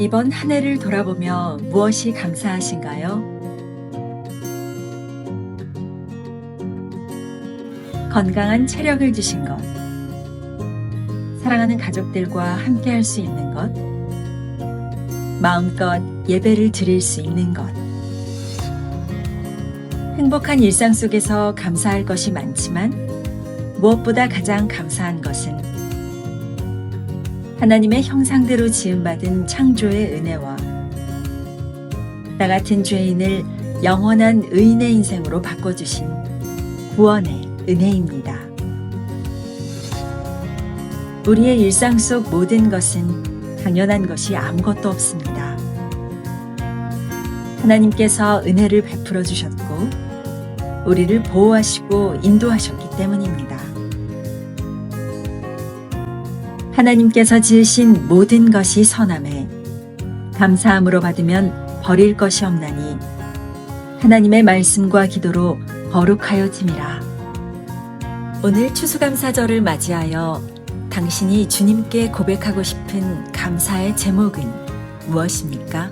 이번 한 해를 돌아보며 무엇이 감사하신가요? 건강한 체력을 주신 것, 사랑하는 가족들과 함께 할 수 있는 것, 마음껏 예배를 드릴 수 있는 것. 행복한 일상 속에서 감사할 것이 많지만 무엇보다 가장 감사한 것은 하나님의 형상대로 지음받은 창조의 은혜와 나 같은 죄인을 영원한 의인의 인생으로 바꿔주신 구원의 은혜입니다. 우리의 일상 속 모든 것은 당연한 것이 아무것도 없습니다. 하나님께서 은혜를 베풀어 주셨고, 우리를 보호하시고 인도하셨기 때문입니다. 하나님께서 지으신 모든 것이 선함에 감사함으로 받으면 버릴 것이 없나니 하나님의 말씀과 기도로 거룩하여짐이라. 오늘 추수감사절을 맞이하여 당신이 주님께 고백하고 싶은 감사의 제목은 무엇입니까?